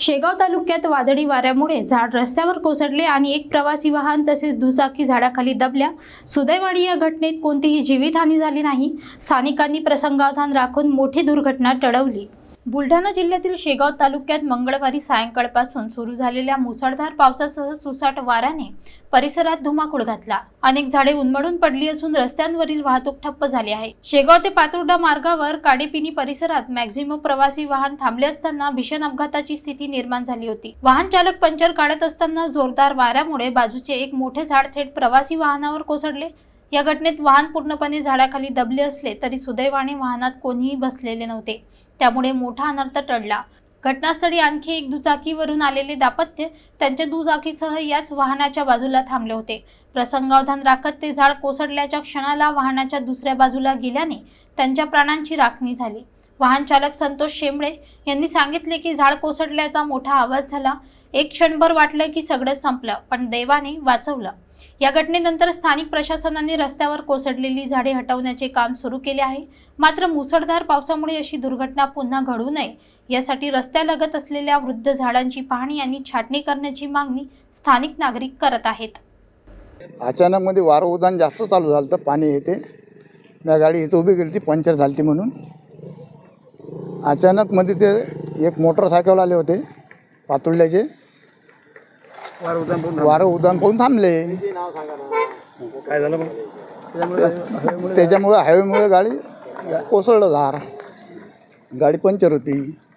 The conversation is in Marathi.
शेगाव तालुक्यात वादळी वाऱ्यामुळे झाड रस्त्यावर कोसळले आणि एक प्रवासी वाहन तसेच दुचाकी झाडाखाली दबल्या. सुदैवाने या घटनेत कोणतीही जीवितहानी झाली नाही. स्थानिकांनी प्रसंगावधान राखून मोठी दुर्घटना टळवली. बुलढाणा जिल्ह्यातील शेगाव तालुक्यात मंगळवारी सायंकाळपासून सुरू झालेल्या मुसळधार पावसासह सुसाट वाऱ्याने परिसरात धुमाकूळ घातला. अनेक झाडे उन्मळून पडली असून रस्त्यांवरील वाहतूक ठप्प झाली आहे. शेगाव ते पातुर्डा मार्गावर काडेपिनी परिसरात मॅक्झिमम प्रवासी वाहन थांबले असताना भीषण अपघाताची स्थिती निर्माण झाली होती. वाहन चालक पंचर काढत असताना जोरदार वाऱ्यामुळे बाजूचे एक मोठे झाड थेट प्रवासी वाहनावर कोसळले. या घटनेत वाहन पूर्णपणे झाडाखाली दबले असले तरी सुदैवाने वाहनात कोणीही बसलेले नव्हते. त्यामुळे मोठा अनर्थ टळला. घटनास्थळी आणखी एक दुचाकीवरून आलेले दाम्पत्य त्यांच्या दुचाकीसह याच वाहनाच्या बाजूला थांबले होते. प्रसंगावधान राखत ते झाड कोसळल्याच्या क्षणाला वाहनाच्या दुसऱ्या बाजूला गेल्याने त्यांच्या प्राणांची राखणी झाली. वाहन चालक संतोष शेंबळे यांनी सांगितले की झाड कोसळल्याचा मोठा आवाज झाला. एक क्षणभर वाटलं की सगळं संपलं पण देवाने वाचवलं. या घटनेनंतर स्थानिक प्रशासनाने रस्त्यावर कोसळलेली झाडे हटवण्याचे काम सुरू केले आहे. मात्र मुसळधार पावसामुळे अशी दुर्घटना पुन्हा घडू नये यासाठी रस्त्यालगत असलेल्या वृद्ध झाडांची पाहणी आणि छाटणी करण्याची मागणी स्थानिक नागरिक करत आहेत. अचानक मध्ये वारं उदान जास्त चालू झालं तर पाणी येते. गाडी इथं उभी केली ती पंक्चर झाली म्हणून. अचानक मध्ये ते एक मोटरसायकल आले होते पातुर्ल्याचे वारं उदान पाहून थांबले. काय झालं त्याच्यामुळे हायवेमुळे गाडी कोसळलं झार गाडी पंक्चर होती.